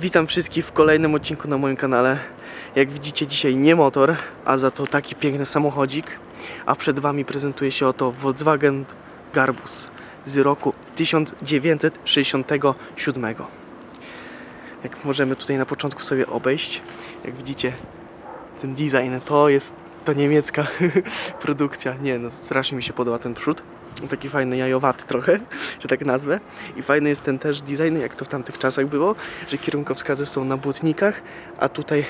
Witam wszystkich w kolejnym odcinku na moim kanale. Jak widzicie dzisiaj nie motor, a za to taki piękny samochodzik. A przed Wami prezentuje się oto Volkswagen Garbus z roku 1967. Jak możemy tutaj na początku sobie obejść, jak widzicie ten design to jest to niemiecka produkcja. Nie no, strasznie mi się podoba ten przód. Taki fajny jajowaty trochę, że tak nazwę. I fajny jest ten też design, jak to w tamtych czasach było, że kierunkowskazy są na błotnikach, a tutaj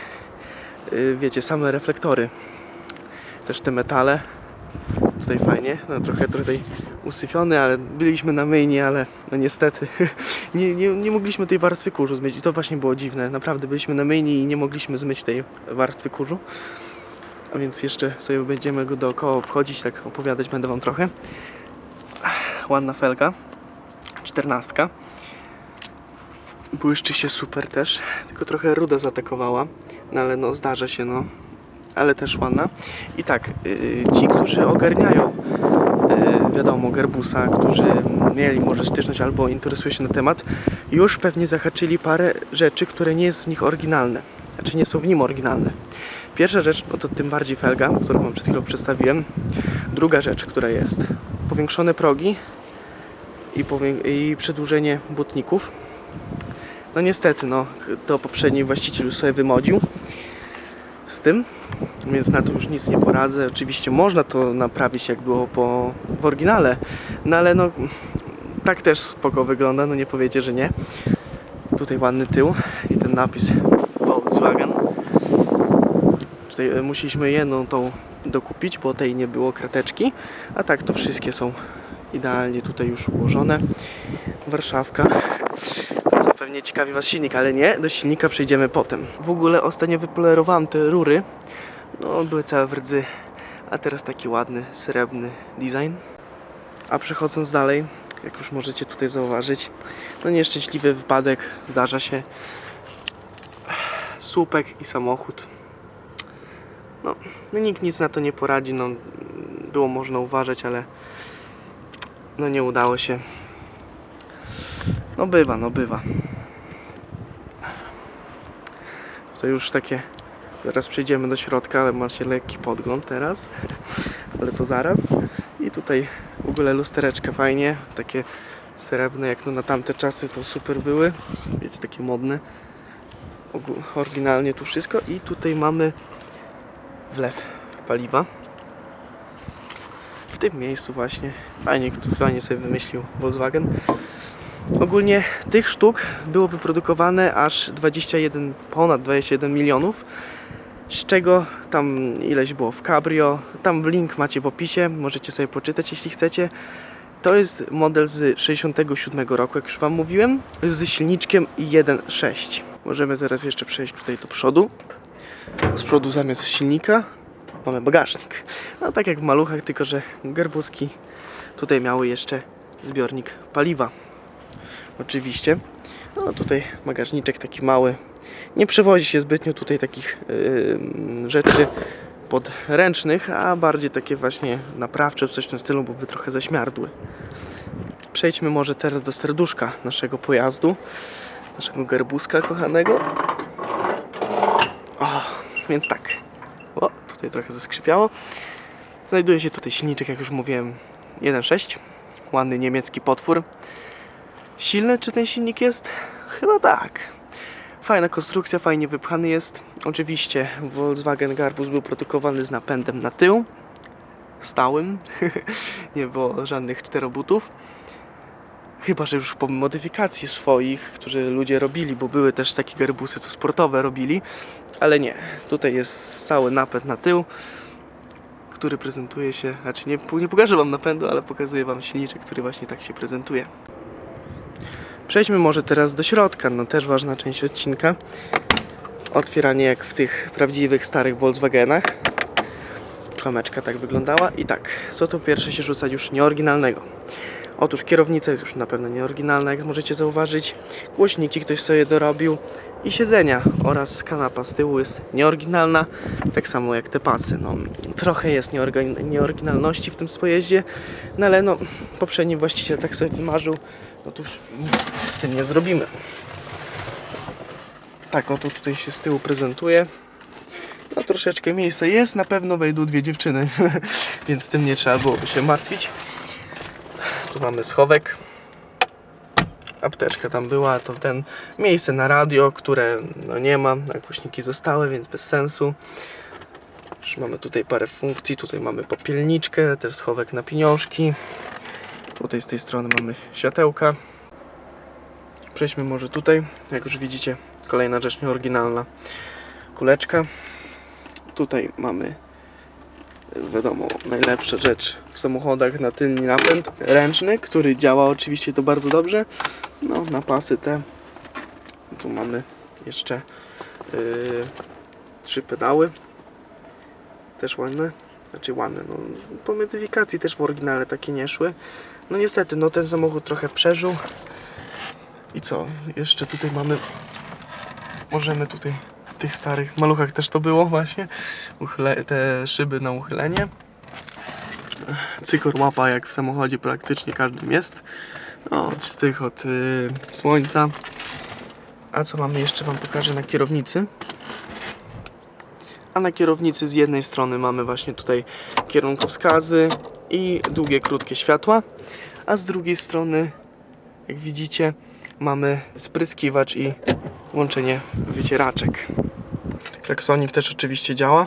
yy, wiecie, same reflektory. Też te metale. Tutaj fajnie, no trochę tutaj usyfiony, ale byliśmy na myjni, ale no niestety nie, nie, nie mogliśmy tej warstwy kurzu zmyć i to właśnie było dziwne. Naprawdę byliśmy na myjni i nie mogliśmy zmyć tej warstwy kurzu. A więc jeszcze sobie będziemy go dookoła obchodzić, tak opowiadać będę wam trochę. Ładna felga, czternastka. Błyszczy się super też, tylko trochę ruda zaatakowała, no ale no zdarza się no, ale też ładna. I tak, yy, ci, którzy ogarniają, yy, wiadomo, Gerbusa, którzy mieli może styczność albo interesują się na temat, już pewnie zahaczyli parę rzeczy, które nie jest w nich oryginalne, znaczy nie są w nim oryginalne. Pierwsza rzecz, no to tym bardziej felga, którą wam przed chwilą przedstawiłem. Druga rzecz, która jest, powiększone progi i, i przedłużenie butników. No niestety, no, to poprzedni właściciel już sobie wymodził z tym, więc na to już nic nie poradzę. Oczywiście można to naprawić jak było po, w oryginale, no ale no tak też spoko wygląda, no nie powiecie, że nie. Tutaj ładny tył i ten napis Volkswagen. Tutaj e, musieliśmy jedną tą dokupić, bo tej nie było krateczki, a tak to wszystkie są idealnie tutaj już ułożone. Warszawka. Co pewnie ciekawi Was silnik, ale nie, do silnika przejdziemy potem. W ogóle ostatnio wypolerowałem te rury. No, były całe w rdzy, a teraz taki ładny, srebrny design. A przechodząc dalej, jak już możecie tutaj zauważyć, no nieszczęśliwy wypadek zdarza się. Słupek i samochód. No, no nikt nic na to nie poradzi, no było można uważać, ale no nie udało się. No bywa, no bywa. To już takie, zaraz przejdziemy do środka, ale macie lekki podgląd teraz, ale to zaraz. I tutaj w ogóle lustereczka fajnie, takie srebrne, jak no na tamte czasy to super były, wiecie, takie modne. Oryginalnie tu wszystko i tutaj mamy wlew paliwa. W tym miejscu właśnie. Fajnie, fajnie sobie wymyślił Volkswagen. Ogólnie tych sztuk było wyprodukowane aż 21, ponad 21 milionów. Z czego tam ileś było w Cabrio. Tam link macie w opisie, możecie sobie poczytać jeśli chcecie. To jest model z 67 roku, jak już Wam mówiłem, z silniczkiem 1.6. Możemy teraz jeszcze przejść tutaj do przodu. Z przodu zamiast silnika mamy bagażnik. No tak jak w maluchach, tylko że gerbuski tutaj miały jeszcze zbiornik paliwa. Oczywiście. No tutaj bagażniczek taki mały. Nie przewozi się zbytnio tutaj takich yy, rzeczy podręcznych, a bardziej takie właśnie naprawcze, coś w tym stylu, bo by trochę zaśmiardły. Przejdźmy może teraz do serduszka naszego pojazdu, naszego gerbuska kochanego. O, więc tak. O, tutaj trochę zaskrzypiało. Znajduje się tutaj silniczek, jak już mówiłem, 1.6. Ładny niemiecki potwór. Silny czy ten silnik jest? Chyba tak. Fajna konstrukcja, fajnie wypchany jest. Oczywiście Volkswagen Garbus był produkowany z napędem na tył. Stałym. Nie było żadnych czterobutów. Chyba, że już po modyfikacji swoich, które ludzie robili, bo były też takie garbusy, co sportowe robili, ale nie. Tutaj jest cały napęd na tył, który prezentuje się, znaczy nie, nie pokażę Wam napędu, ale pokazuję Wam silniczek, który właśnie tak się prezentuje. Przejdźmy może teraz do środka, no też ważna część odcinka. Otwieranie jak w tych prawdziwych starych Volkswagenach. Klameczka tak wyglądała i tak, co tu pierwsze się rzuca już nieoryginalnego? Otóż kierownica jest już na pewno nieoryginalna, jak możecie zauważyć. Głośniki ktoś sobie dorobił i siedzenia oraz kanapa z tyłu jest nieoryginalna, tak samo jak te pasy. No, trochę jest nieoryginalności w tym pojeździe, no ale no, poprzedni właściciel tak sobie wymarzył, no nic z tym nie zrobimy. Tak oto tutaj się z tyłu prezentuje. No troszeczkę miejsca jest, na pewno wejdą dwie dziewczyny, więc tym nie trzeba byłoby się martwić. Tu mamy schowek. Apteczka tam była, to ten miejsce na radio, które no nie ma, głośniki zostały, więc bez sensu. Mamy tutaj parę funkcji, tutaj mamy popielniczkę, też schowek na pieniążki. Tutaj z tej strony mamy światełka. Przejdźmy może tutaj, jak już widzicie, kolejna rzecz nieoryginalna. Kuleczka. Tutaj mamy wiadomo, najlepsza rzecz w samochodach na tylny napęd ręczny, który działa oczywiście to bardzo dobrze. No, na pasy te. Tu mamy jeszcze yy, trzy pedały. Też ładne. Znaczy ładne, no po modyfikacji też w oryginale takie nie szły. No niestety, no ten samochód trochę przeżył. I co? Jeszcze tutaj mamy możemy tutaj tych starych maluchach też to było właśnie. Te szyby na uchylenie cykor łapa jak w samochodzie praktycznie każdym jest. No, od tych od y, słońca. A co mamy jeszcze wam pokażę na kierownicy? A na kierownicy z jednej strony mamy właśnie tutaj kierunkowskazy i długie, krótkie światła. A z drugiej strony jak widzicie mamy spryskiwacz i łączenie wycieraczek. Klaksonik też oczywiście działa,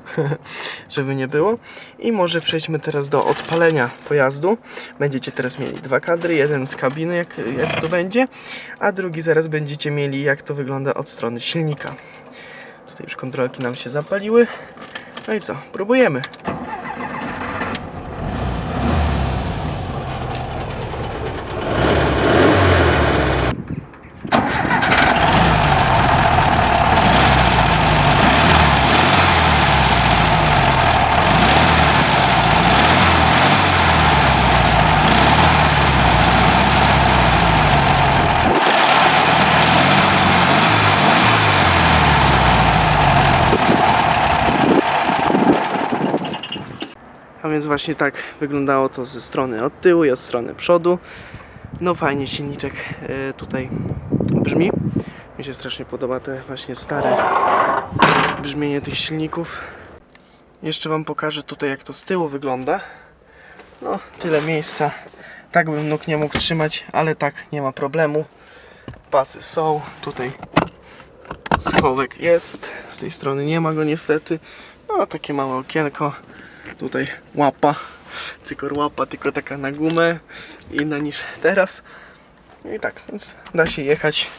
żeby nie było. I może przejdźmy teraz do odpalenia pojazdu. Będziecie teraz mieli dwa kadry, jeden z kabiny, jak, jak to będzie, a drugi zaraz będziecie mieli, jak to wygląda od strony silnika. Tutaj już kontrolki nam się zapaliły. No i co, próbujemy. A więc właśnie tak wyglądało to ze strony od tyłu i od strony przodu. No fajnie silniczek e, tutaj brzmi. Mi się strasznie podoba te właśnie stare brzmienie tych silników. Jeszcze Wam pokażę tutaj jak to z tyłu wygląda. No tyle miejsca. Tak bym nóg nie mógł trzymać, ale tak nie ma problemu. Pasy są, tutaj schowek jest, z tej strony nie ma go niestety. No takie małe okienko tutaj łapa, cykor łapa, tylko taka na gumę, inna niż teraz. No i tak, więc da się jechać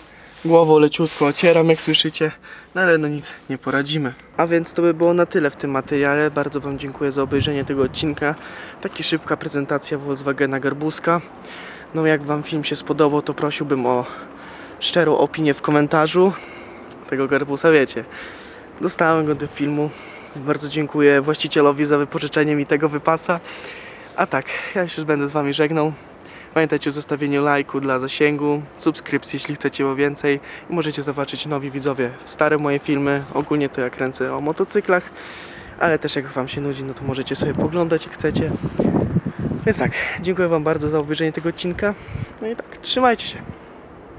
głową leciutko, ocieram jak słyszycie, no ale no nic, nie poradzimy. A więc to by było na tyle w tym materiale. Bardzo Wam dziękuję za obejrzenie tego odcinka. Taka szybka prezentacja Volkswagena Garbuska. No jak Wam film się spodobał, to prosiłbym o szczerą opinię w komentarzu. Tego Garbusa wiecie. Dostałem go do filmu, bardzo dziękuję właścicielowi za wypożyczenie mi tego wypasa. A tak, ja już będę z Wami żegnał. Pamiętajcie o zostawieniu lajku dla zasięgu, subskrypcji, jeśli chcecie o więcej. I możecie zobaczyć nowi widzowie stare moje filmy. Ogólnie to ja kręcę o motocyklach, ale też jak Wam się nudzi, no to możecie sobie poglądać jak chcecie. Więc tak, dziękuję Wam bardzo za obejrzenie tego odcinka. No i tak, trzymajcie się.